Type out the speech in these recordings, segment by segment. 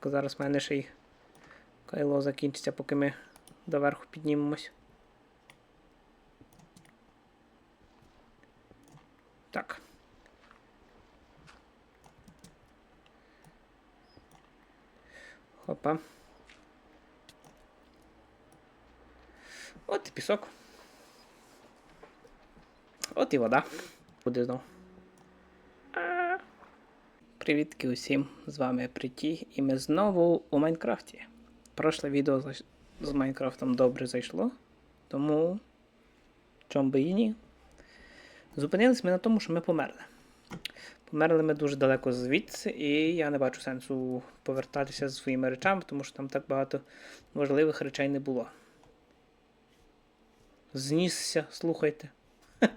Так, зараз в мене ще й кайло закінчиться, поки ми доверху піднімемось. Так. Хопа. От і пісок. От і вода. Буде знов. Привітки усім! З вами Приті, і ми знову у Майнкрафті. Прошле відео з Майнкрафтом добре зайшло, тому чом би і ні. Зупинились ми на тому, що ми померли. Померли ми дуже далеко звідси, і я не бачу сенсу повертатися зі своїми речами, тому що там так багато важливих речей не було. Знісся, слухайте.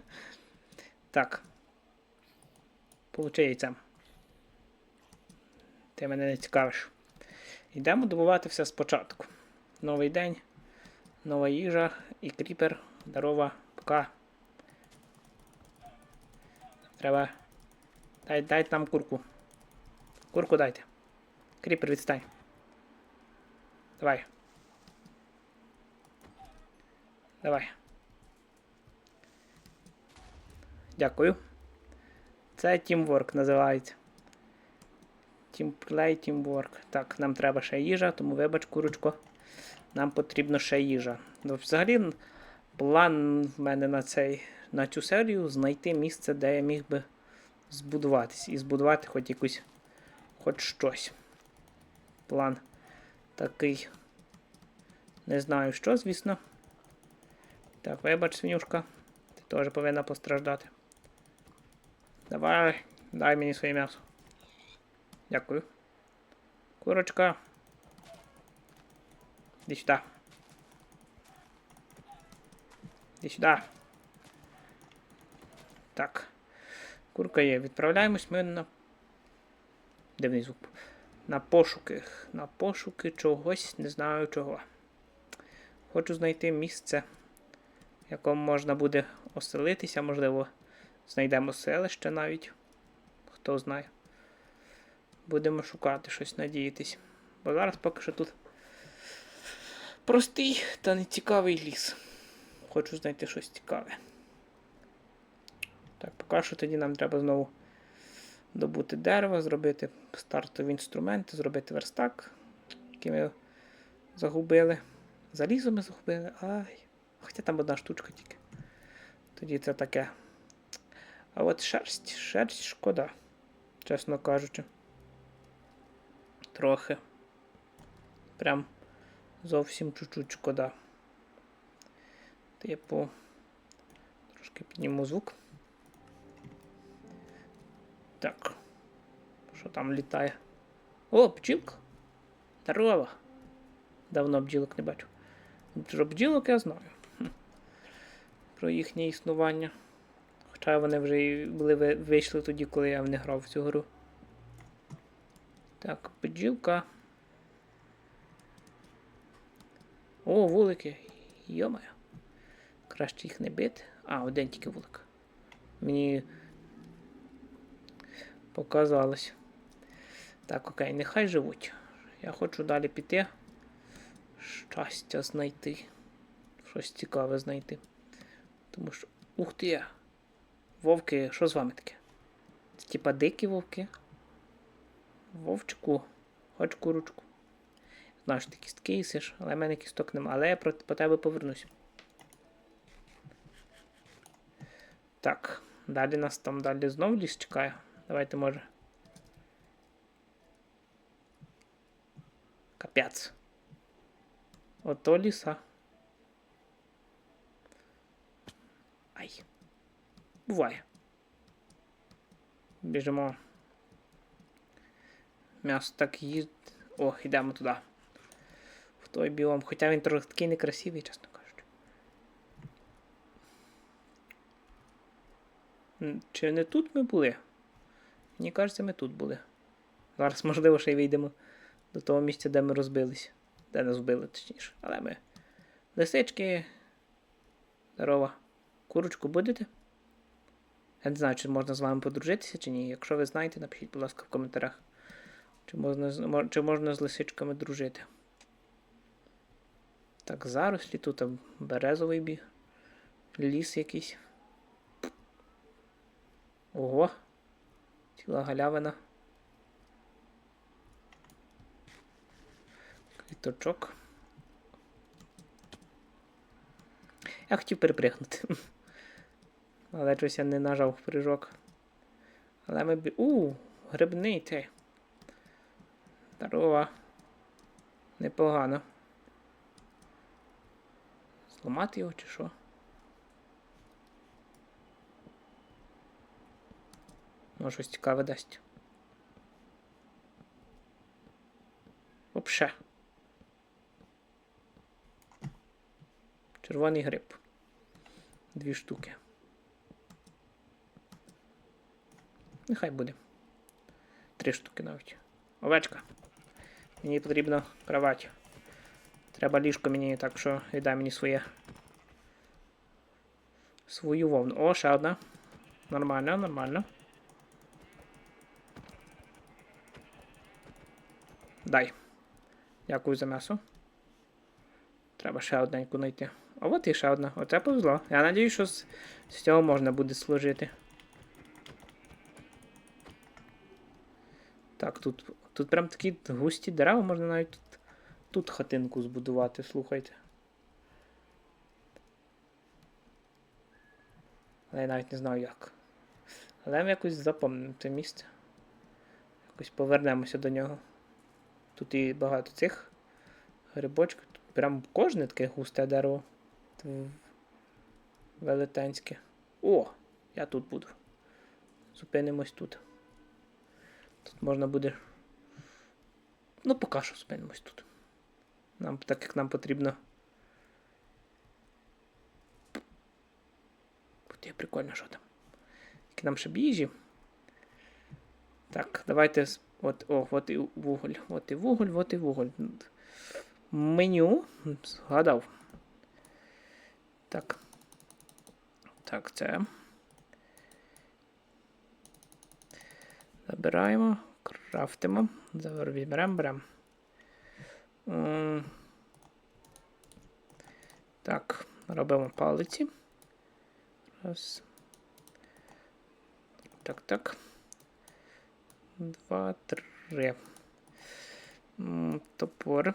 Так. Получи яйцем. Ти мене не цікавиш. Йдемо добувати все спочатку. Новий день, нова їжа і кріпер. Здорова, пока. Треба. Дай, дайте нам курку. Курку дайте. Кріпер відстань. Давай. Давай. Дякую. Це тімворк називається. Тімплей, тімворк. Так, нам треба ще їжа, тому вибач, курочко. Нам потрібно ще їжа. Ну, взагалі, план в мене на, цей, на цю серію знайти місце, де я міг би збудуватись. І збудувати хоч якусь хоч щось. План такий. Не знаю що, звісно. Так, вибач, свинюшка. Ти теж повинна постраждати. Давай, дай мені своє м'ясо. Дякую. Курочка. Іди сюди. Іди сюди. Так. Курка є. Відправляємось ми на. Дивний звук. На пошуки. На пошуки чогось, не знаю чого. Хочу знайти місце, в якому можна буде оселитися, можливо, знайдемо селище навіть. Хто знає. Будемо шукати щось, надіятись. Бо зараз поки що тут простий та нецікавий ліс. Хочу знайти щось цікаве. Так, поки що тоді нам треба знову добути дерево, зробити стартові інструменти, зробити верстак, який ми загубили. Залізо ми загубили. Ай. Хоча там одна штучка тільки. Тоді це таке. А от шерсть, шерсть шкода, чесно кажучи. Трохи. Прям зовсім чуть-чуть шкода. Типу. Трошки підніму звук. Так. Що там літає? О, бджілка. Здорова. Давно бджілок не бачу. Про бджілок я знаю. Про їхнє існування. Хоча вони вже були вийшли тоді, коли я в не грав в цю гру. Так, бджілка. О, вулики. Йомаю. Краще їх не бити. А, один тільки вулик. Мені показалось. Так, окей, нехай живуть. Я хочу далі піти. Щастя знайти. Щось цікаве знайти. Тому що. Ух ти! Вовки, що з вами таке? Це типа дикі вовки? Вовчику, хоч курочку. Знаю, що ти кістки їсиш, але в мене кісток нема. Але я про, по тебе повернусь. Так, далі нас там далі знов ліс чекає. Давайте може. Капець. Ото ліса. Ай. Буває. Біжимо. М'ясо так їсть. О, йдемо туди. В той біом. Хоча він трохи такий некрасивий, чесно кажучи. Чи не тут ми були? Мені кажеться, ми тут були. Зараз, можливо, ще й вийдемо до того місця, де ми розбились. Де нас вбили, точніше. Але ми. Лисички. Здорово. Курочку будете? Я не знаю, чи можна з вами подружитися, чи ні. Якщо ви знаєте, напишіть, будь ласка, в коментарях. Чи можна, чи можна з лисичками дружити? Так, зарослі тут березовий бі. Ліс якийсь. Ого. Ціла галявина. Квіточок. Я хотів перепригнути. Але щось я не нажав прыжок. Але ми бі. У, грибний ти. Здорова. Непогано. Зламати його чи що? Може щось цікаве дасть. Вообще. Червоний гриб. Дві штуки. Нехай буде. Три штуки навіть. Овечка. Мені потрібна кровать. Треба ліжко мені, так що віддай мені своє. Свою вовну. О, ще одна. Нормально, нормально. Дай. Дякую за м'ясо. Треба ще одненьку знайти. А от і ще одна. Оце повезло. Я надію, що з, з цього можна буде служити. Так, тут, тут прям такі густі дерева, можна навіть тут, тут хатинку збудувати, слухайте. Але я навіть не знаю як. Але ми якось запомнимо це місце. Якось повернемося до нього. Тут і багато цих грибочків. Тут прям кожне таке густе дерево. Велетенське. О! Я тут буду. Зупинимось тут. Тут можна буде. Ну, поки що зупинимось тут. Нам, так як нам потрібно. Буде прикольно, що там. Які нам ще б їжі. Так, давайте. От, о, от і вуголь. От і вуголь, от і вуголь. Меню. Згадав. Так. Так, це. Забираємо, крафтимо. Зараз візьмемо, беремо. Так, робимо палиці. Раз. Так, так. Два, три. Топор.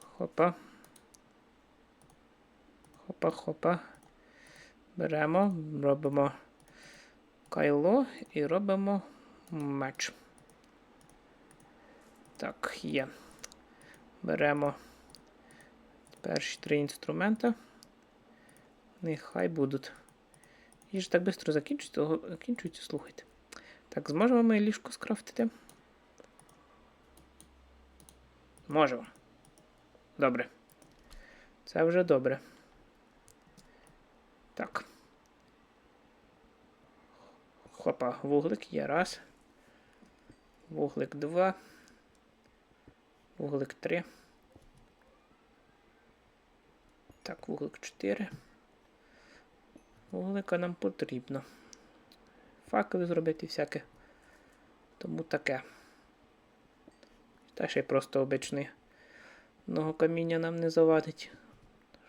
Хопа. Хопа, хопа. Беремо, робимо кайло і робимо меч. Так, є. Беремо перші три інструмента. Нехай будуть. І ж так швидко закінчується, слухайте. Так, зможемо ми ліжко скрафтити? Можемо. Добре. Це вже добре. Так. Хопа, вуглик є раз. Вуглик два. Вуглик три. Так, вуглик 4. Вуглика нам потрібно. Факели зробити всяке. Тому таке. Та ще й просто обичний. Много каміння нам не завадить,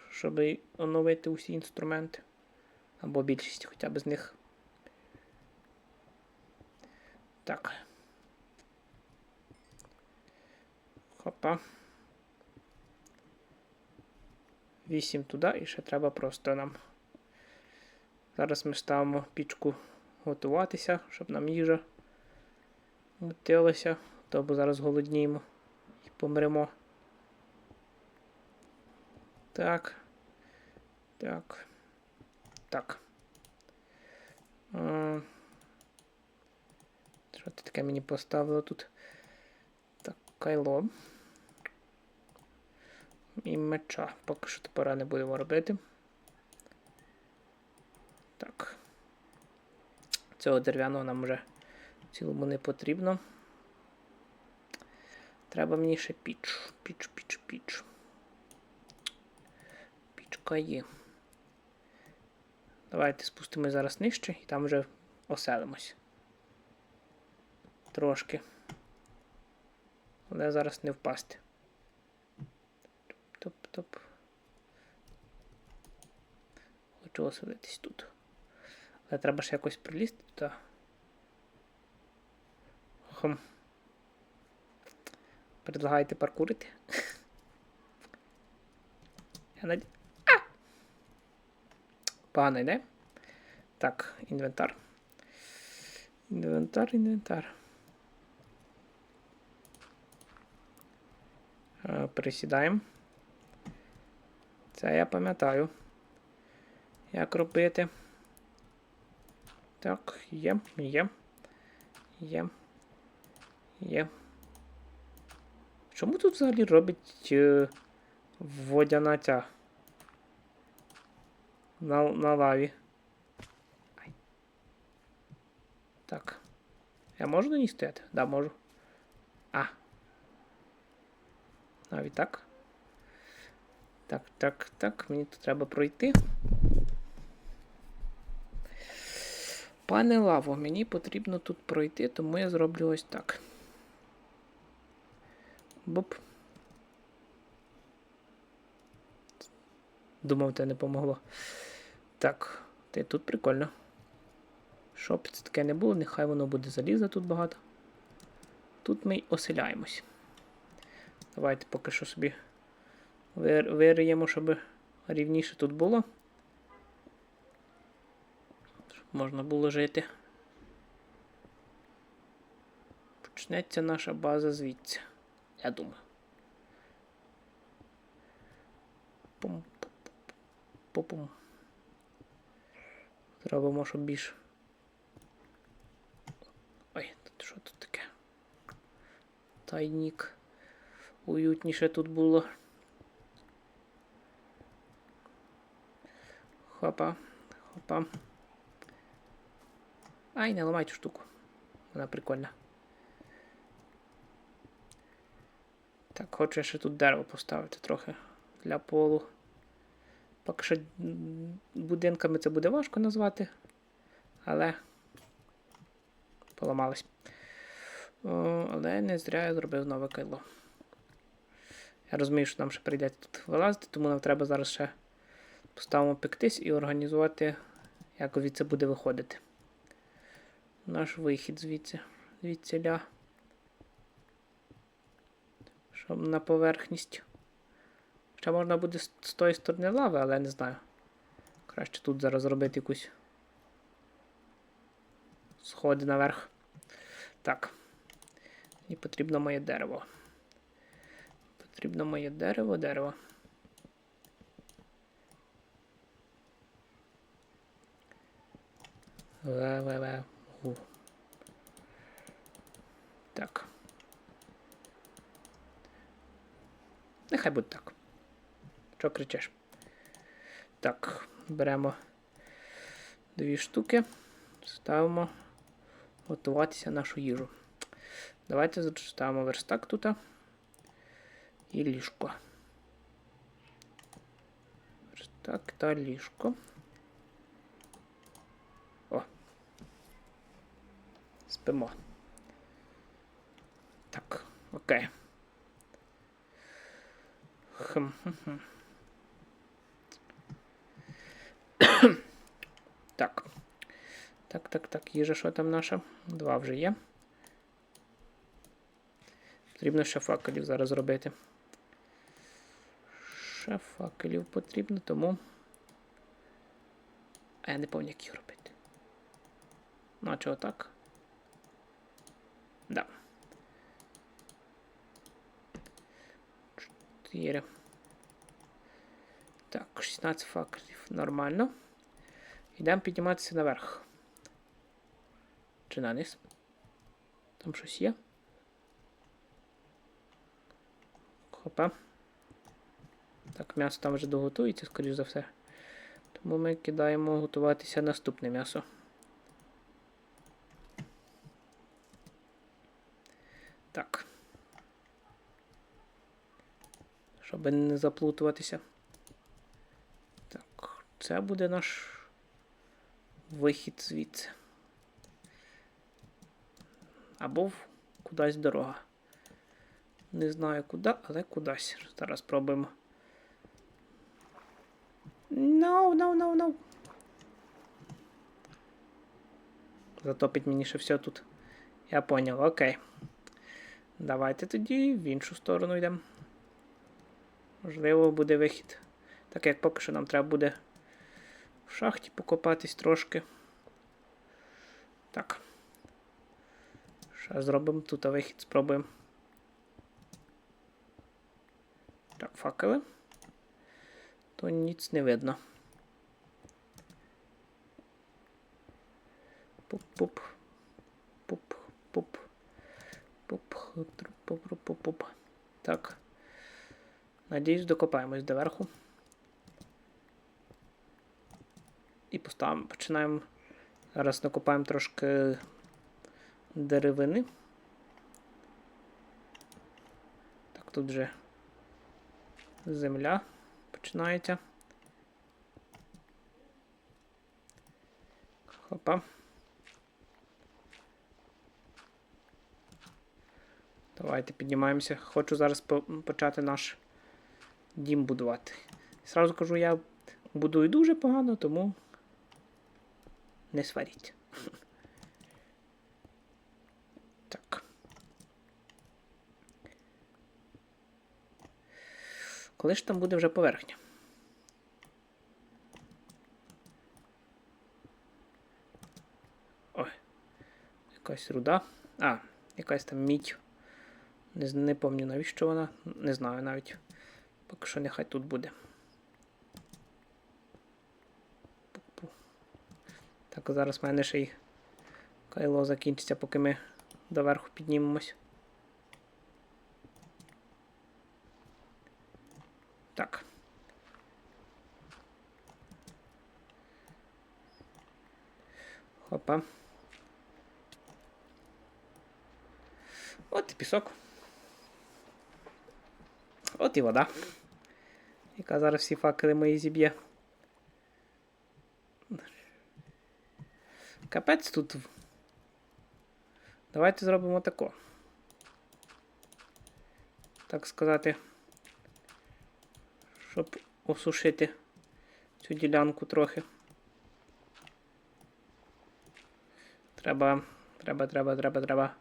щоб оновити усі інструменти. Або більшість хоча б з них. Так. Хопа. 8 туди і ще треба просто нам. Зараз ми ставимо пічку готуватися, щоб нам їжа готилася, то бо зараз голодніємо і помремо. Так. Так. Так. Що ти таке мені поставило тут? Так, кайло. І меча. Поки що топора не будемо робити. Так. Цього дерев'яного нам вже цілому не потрібно. Треба мені ще піч. Піч, піч, піч. Пічка є. Давайте спустимось зараз нижче і там вже оселимось. Трошки. Але зараз не впасти. Топ-топ. Хочу оселитись тут. Але треба ще якось прилізти туди. Хм. Предлагаєте паркурити? Я наді... А! Погано йде. Так, інвентар. Інвентар, інвентар. Е, Присідаємо. Це я пам'ятаю. Як робити? Так, є, є. Є. Є. Чому тут взагалі робить е, водяна ця? На, на лаві. Так. Я можу на ній? Да, можу. А. Навіть так. Так, так, так. Мені тут треба пройти. Пане лаво, мені потрібно тут пройти, тому я зроблю ось так. Боп. Думав, це не помогло. Так, ти тут прикольно. Щоб це таке не було, нехай воно буде заліза тут багато. Тут ми й оселяємось. Давайте поки що собі вириємо, щоб рівніше тут було. Щоб можна було жити. Почнеться наша база звідси. Я думаю. Пум. Пум. Зробимо, щоб більш. Ой, тут що тут таке? Тайнік. Уютніше тут було. Хопа. Хопа. Ай, не ламай цю штуку. Вона прикольна. Так, хочу я ще тут дерево поставити трохи для полу. Поки що будинками це буде важко назвати, але поламались. О, але не зря я зробив нове кайло. Я розумію, що нам ще прийдеться тут вилазити, тому нам треба зараз ще поставимо пектись і організувати, як звідси буде виходити. Наш вихід звідси. Звідсіля. Щоб на поверхність. Ще можна буде з тої сторони лави, але не знаю. Краще тут зараз зробити якусь сходи наверх. Так. Мені потрібно моє дерево. Потрібно моє дерево, дерево. Ве-ве-ве. Так. Нехай буде так. Що кричиш? Так, беремо дві штуки, ставимо готуватися нашу їжу. Давайте ставимо верстак тут і ліжко. Верстак та ліжко. Спимо. Так, окей. Хм. Так. Так, так, так, їжа, що там наша? Два вже є. Потрібно ще факелів зараз зробити. Ще факелів потрібно, тому. А я не пам'ятаю, як їх робити. Наче отак. Да. Чотири. Так, 16 факелів. Нормально. Йдемо підніматися наверх. Чи на низ? Там щось є. Хопа. Так, м'ясо там вже доготується, скоріш за все. Тому ми кидаємо готуватися наступне м'ясо. Так. Щоб не заплутуватися. Так, це буде наш вихід звідси. Або кудись дорога. Не знаю куди, але кудись. Зараз спробуємо. No, no, no, no. Затопить мені ще все тут. Я поняв, окей. Давайте тоді в іншу сторону йдемо. Можливо, буде вихід. Так як поки що нам треба буде в шахті покопатись трошки. Так. Ще зробимо тут вихід, спробуємо. Так, факели. То ніц не видно. Пуп-пуп. Пуп. Пуп. Пуп. Пуп-пуп-пуп. Так. Надіюсь, докопаємось до верху. І поставимо. Починаємо. Зараз накопаємо трошки деревини. Так, тут вже земля починається. Хопа. Давайте піднімаємося. Хочу зараз по почати наш дім будувати. Сразу кажу, я будую дуже погано, тому не сваріть. Так. Коли ж там буде вже поверхня? Ой, якась руда. А, якась там мідь. Не, не пам'ятаю, навіщо вона. Не знаю навіть. Поки що нехай тут буде. Так, зараз в мене ще й кайло закінчиться, поки ми доверху піднімемось. Так. Хопа. От і пісок. От і вода. Яка зараз всі факели мої зіб'є. Капець тут. Давайте зробимо тако. Так сказати. Щоб осушити цю ділянку трохи. Треба, треба, треба, треба, треба.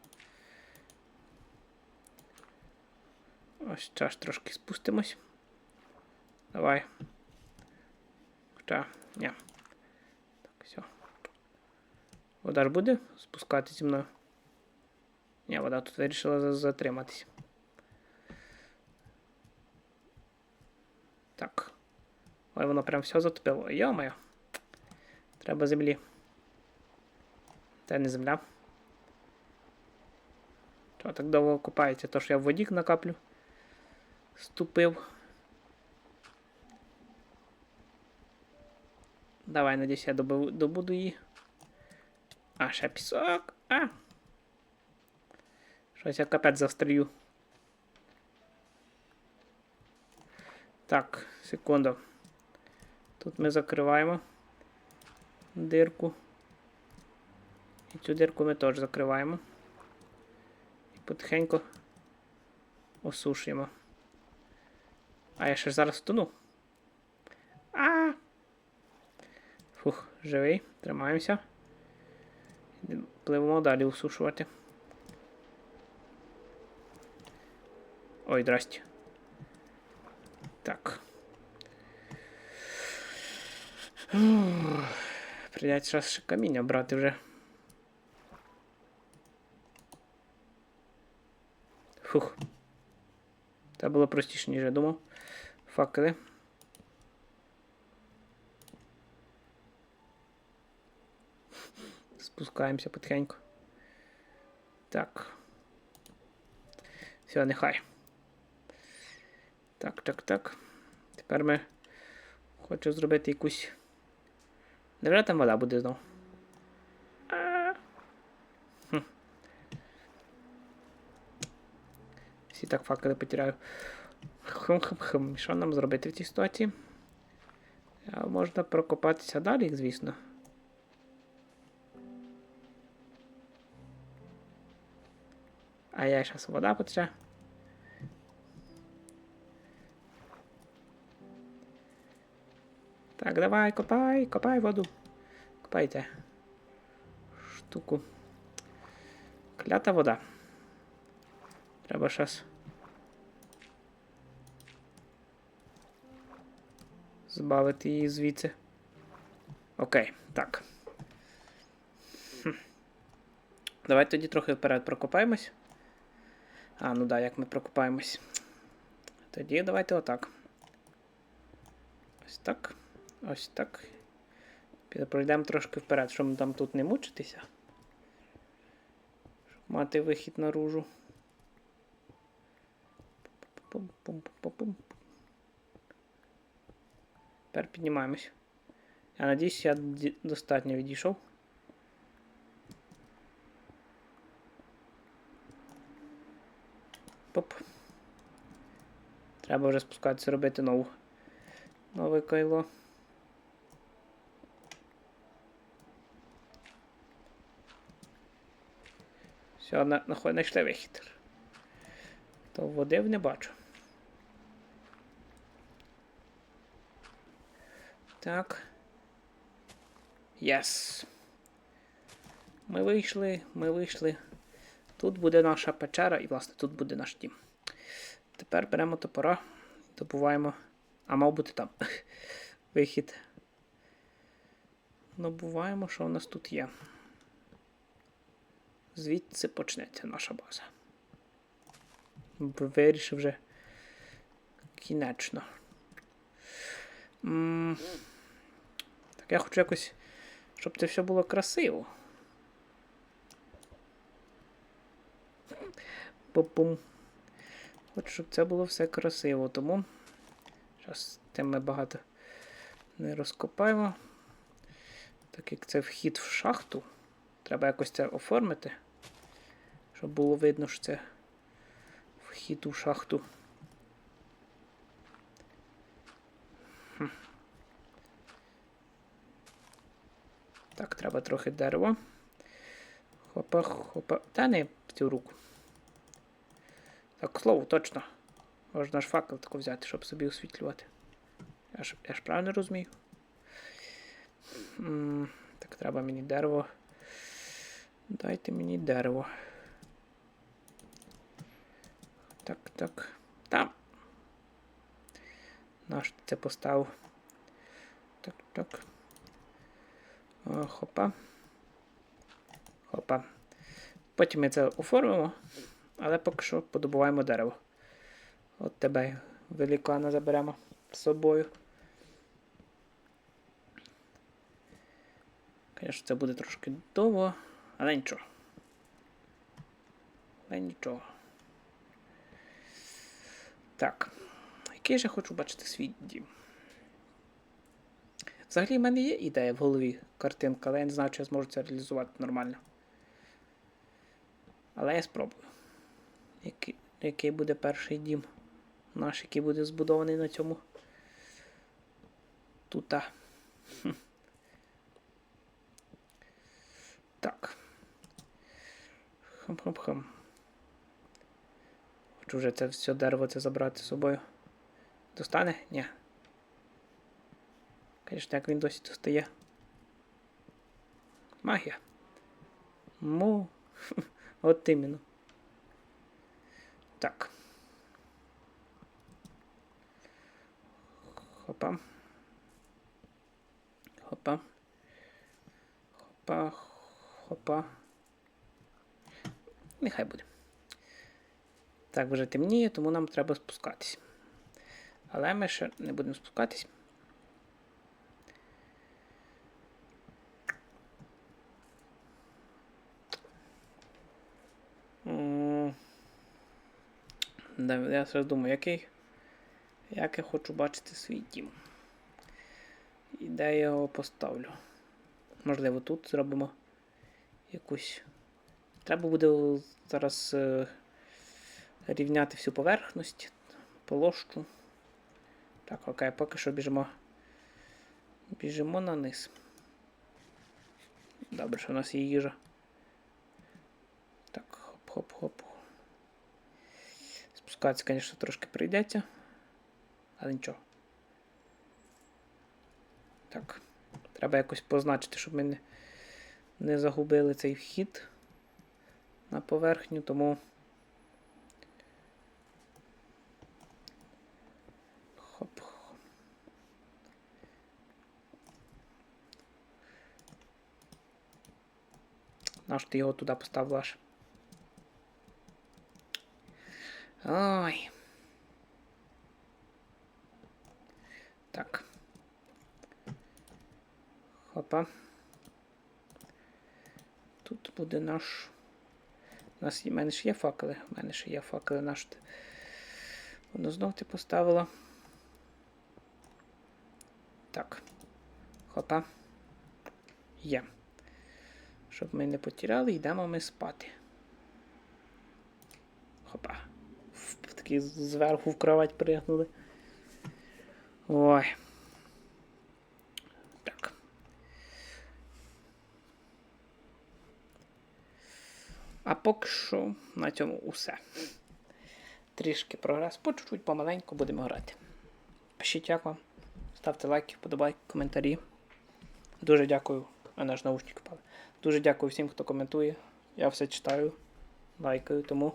Ось час трошки спустимось. Давай. Хоча, ні. Так, все. Вода ж буде спускатися зі мною. Ні, вода тут вирішила за- затриматись. Так. Ой, воно прям все затопило. Йо-моє. Треба землі. Це не земля. Чого так довго купається? То що я в воді накаплю. Ступив. Давай, надіюсь, я добу- добуду її. А, ще пісок. А. Щось я капець застрію. Так, секунду. Тут ми закриваємо дирку. І цю дирку ми теж закриваємо. І потихеньку осушуємо. А я ще ж зараз втону. А! Фух, живий. Тримаємося. Пливемо далі усушувати. Ой, здрасте. Так. Придеться ще каміння брати вже. Фух. Це було простіше, ніж я думав. Факели. Спускаємося потихеньку. Так. Все, нехай. Так, так, так. Тепер ми хочу зробити якусь. Невже там вода буде знов? А. Хм. Всі так факели потеряю. Хм-хм-хм. Що нам зробити в цій ситуації? Можна прокопатися далі, звісно. А як зараз вода потече? Так, давай, копай, копай воду. Копайте. Штуку. Клята вода. Треба зараз. Збавити її звідси. Окей, так. Хм. Давайте тоді трохи вперед прокопаємось. А, ну да, як ми прокопаємось. Тоді давайте отак. Ось так. Ось так. Пройдемо трошки вперед, щоб там тут не мучитися. Щоб мати вихід наружу. Тепер піднімаємось. Я надіюсь, я достатньо відійшов. Треба вже спускатися робити нову. Нове кайло. Все, знайшли вихід. То води не бачу. Так. Єс. Ми вийшли, ми вийшли. Тут буде наша печера і, власне, тут буде наш дім. Тепер беремо топора, добуваємо. А мав бути там. Вихід. Добуваємо, що у нас тут є. Звідси почнеться наша база. Вирішив вже кінечно. М, Так я хочу якось, щоб це все було красиво. Пум-пум. Хочу, щоб це було все красиво, тому. Зараз тим ми багато не розкопаємо. Так як це вхід в шахту, треба якось це оформити, щоб було видно, що це вхід у шахту. Так, треба трохи дерева. Хопа, хопа. Та не в цю руку. Так, к слову, точно. Можна ж факел тако взяти, щоб собі освітлювати. Я ж, я ж правильно розумію. М, Так, треба мені дерево. Дайте мені дерево. Так, так. Там. Наш це поставив. Так, так. О, хопа. Хопа. Потім ми це оформимо, але поки що подобуваємо дерево. От тебе великана заберемо з собою. Звісно, це буде трошки довго, але нічого. Але нічого. Так. Який же хочу бачити свій дім? Взагалі, в мене є ідея в голові картинка, але я не знаю, чи я зможу це реалізувати нормально. Але я спробую. Який, який буде перший дім наш, який буде збудований на цьому. Тута. Так. Хам-хам-хам. Хочу вже це все дерево це забрати з собою. Достане? Ні. Звісно, як він досі достає. Магія. Му. От іменно. Так. Хопа. Хопа. Хопа. Хопа. Нехай буде. Так, вже темніє, тому нам треба спускатись. Але ми ще не будемо спускатись. Я зараз думаю, який, як я хочу бачити свій дім. І де я його поставлю. Можливо, тут зробимо якусь. Треба буде зараз е, рівняти всю поверхність, полощу. Так, окей, поки що біжимо. Біжимо на низ. Добре, що у нас є їжа. Так, хоп-хоп-хоп. Спускатися, звісно, трошки прийдеться. Але нічого. Так. Треба якось позначити, щоб ми не, не загубили цей вхід на поверхню, тому. Хоп. Наш ти його туди поставив аж? Ой. Так. Хопа. Тут буде наш. У нас є, в мене ж є факели. У мене ще є факели наш. Воно знов ти поставила. Так. Хопа. Є. Щоб ми не потеряли, йдемо ми спати. Хопа. Такі зверху в кровать пригнули. Ой. Так. А поки що на цьому усе. Трішки прогрес. По чуть-чуть помаленьку будемо грати. Пишіть як вам. Ставте лайки, вподобайки, коментарі. Дуже дякую. А наш наушник впали. Дуже дякую всім, хто коментує. Я все читаю, лайкаю, тому.